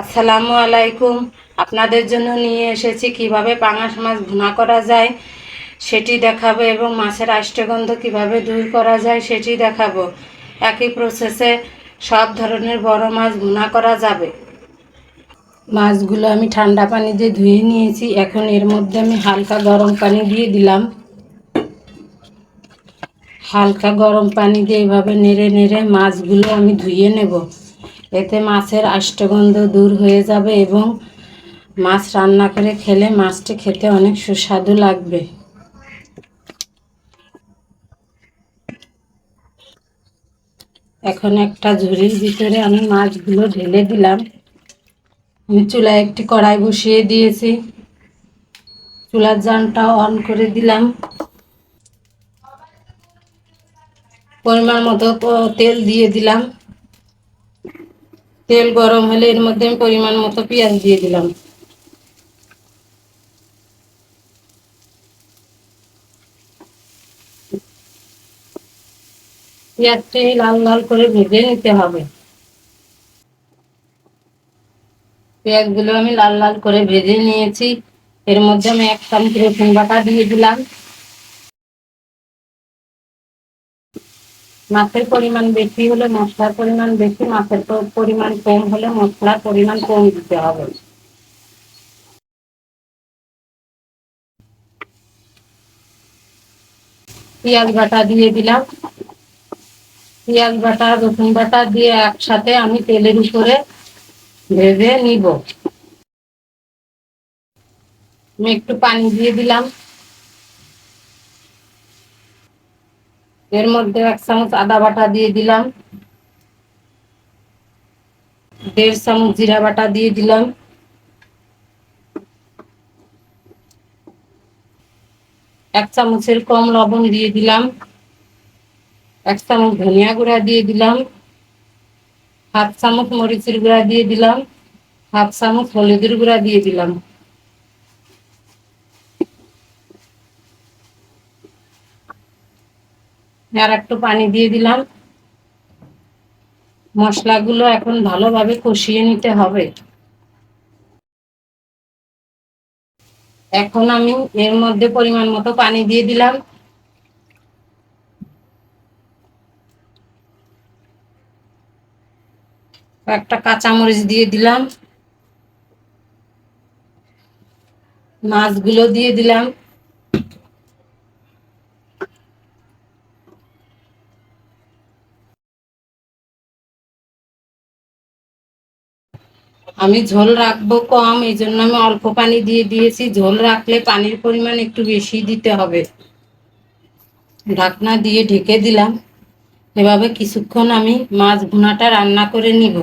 আসসালামু আলাইকুম। আপনাদের জন্য নিয়ে এসেছি কীভাবে পাঙাশ মাছ ভুনা করা যায়, সেটি দেখাবো এবং মাছের আষ্টগন্ধ কীভাবে দূর করা যায়, সেটি দেখাবো। একই প্রসেসে সব ধরনের বড় মাছ ভুনা করা যাবে। মাছগুলো আমি ঠান্ডা পানি দিয়ে ধুয়ে নিয়েছি। এখন এর মধ্যে আমি হালকা গরম পানি দিয়ে দিলাম। হালকা গরম পানি দিয়ে এভাবে নেড়ে নেড়ে মাছগুলো আমি ধুয়ে নেব। এতে মাছের আষ্টগন্ধ দূর হয়ে যাবে এবং মাছ রান্না করে খেলে মাছটি খেতে অনেক সুস্বাদু লাগবে। এখন একটা ঝুড়ির ভিতরে আমি মাছগুলো ঢেলে দিলাম। আমি চুলায় একটি কড়াই বসিয়ে দিয়েছি। চুলার জানটা অন করে দিলাম। পরিমাণ মতো তেল দিয়ে দিলাম। তেল গরম হলে এর মধ্যে আমি পরিমাণ মতো পেঁয়াজ দিয়ে দিলাম। পেঁয়াজটি লাল লাল করে ভেজে নিতে হবে। পেঁয়াজগুলো আমি লাল লাল করে ভেজে নিয়েছি। এর মধ্যে আমি এক চামচ রসুন বাটা দিয়ে দিলাম। মাছের পরিমাণ বেশি হলে মশলার পরিমাণ বেশি, মাছের পরিমাণ কম হলে মশলার পরিমাণ কম দিতে হবে। পেঁয়াজ বাটা দিয়ে দিলাম। পেঁয়াজ বাটা, রসুন বাটা দিয়ে একসাথে আমি তেলের উপরে ভেজে নিব। আমি একটু পানি দিয়ে দিলাম। এর মধ্যে এক চামচ আদা বাটা দিয়ে দিলাম। দেড় চামচ জিরা বাটা দিয়ে দিলাম। এক চামচের কম লবণ দিয়ে দিলাম। এক চামচ ধনিয়া গুঁড়া দিয়ে দিলাম। হাফ চামচ মরিচের গুঁড়া দিয়ে দিলাম। হাফ চামচ হলুদের গুঁড়া দিয়ে দিলাম। আর একটু পানি দিয়ে দিলাম। মশলাগুলো এখন ভালোভাবে কষিয়ে নিতে হবে। এখন আমি এর মধ্যে পরিমাণ মতো পানি দিয়ে দিলাম। একটা কাঁচামরিচ দিয়ে দিলাম। মাছগুলো দিয়ে দিলাম। আমি ঝোল রাখব কম এই জন্য আমি অল্প পানি দিয়ে দিয়েছি। ঝোল রাখলে পানির পরিমাণ একটু বেশি দিতে হবে। ঢাকনা দিয়ে ঢেকে দিলাম। এভাবে কিছুক্ষণ আমি মাছ ভুনাটা রান্না করে নিব।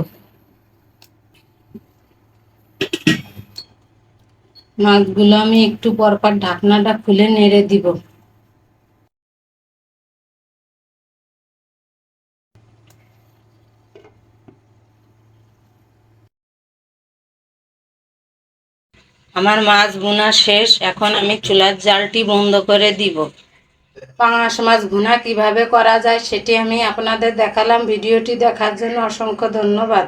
মাছগুলো আমি একটু পরপর ঢাকনাটা খুলে নেড়ে দিব। আমার মাছ গুনা শেষ, এখন আমি চুলার জালটি বন্ধ করে দিব। পাঙাশ মাছ গুনা কীভাবে করা যায় সেটি আমি আপনাদের দেখালাম। ভিডিওটি দেখার জন্য অসংখ্য ধন্যবাদ।